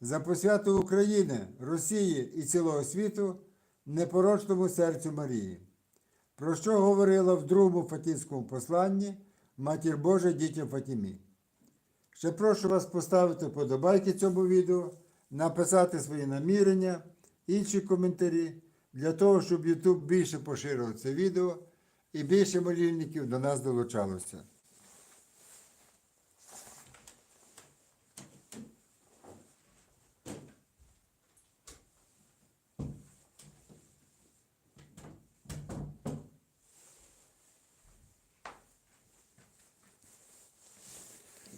за посвяту України, Росії і цілого світу непорочному серцю Марії, про що говорила в другому Фатівському посланні Матір Божа дітям Фатімі. Ще прошу вас поставити вподобайки цьому відео, написати свої намірення, інші коментарі, для того, щоб YouTube більше поширив це відео і більше молільників до нас долучалося.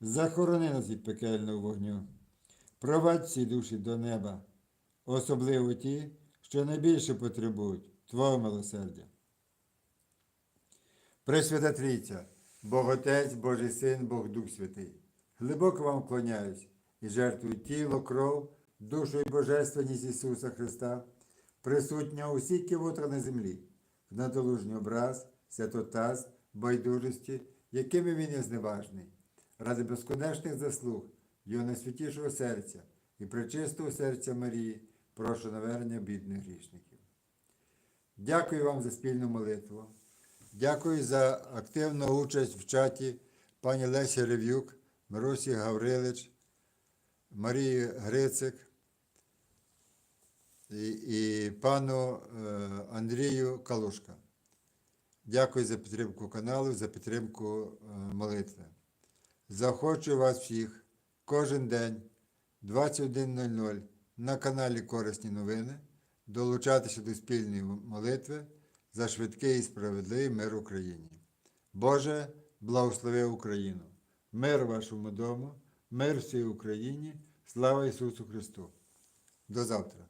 захорони нас від пекельного вогню, провадь всі душі до неба, особливо ті, що найбільше потребують Твого милосердя. Пресвята Трійця, Бог Отець, Божий Син, Бог Дух Святий, глибоко вам вклоняюсь і жертвую тіло, кров, душу і божественність Ісуса Христа, присутнього усі кивотра на землі, в надолужній образ, святотаз, байдужості, якими він є зневажний, ради безконечних заслуг Його найсвятішого серця і пречистого серця Марії, прошу навернення бідних грішників. Дякую вам за спільну молитву. Дякую за активну участь в чаті пані Лесі Рев'юк, Марусі Гаврилич, Марії Грицик і, і пану е, Андрію Калушка. Дякую за підтримку каналу, за підтримку е, молитви. Захочу вас всіх кожен день 21.00 на каналі Корисні новини долучатися до спільної молитви за швидкий і справедливий мир Україні. Боже, благослови Україну! Мир вашому дому, мир всій Україні, слава Ісусу Христу! До завтра!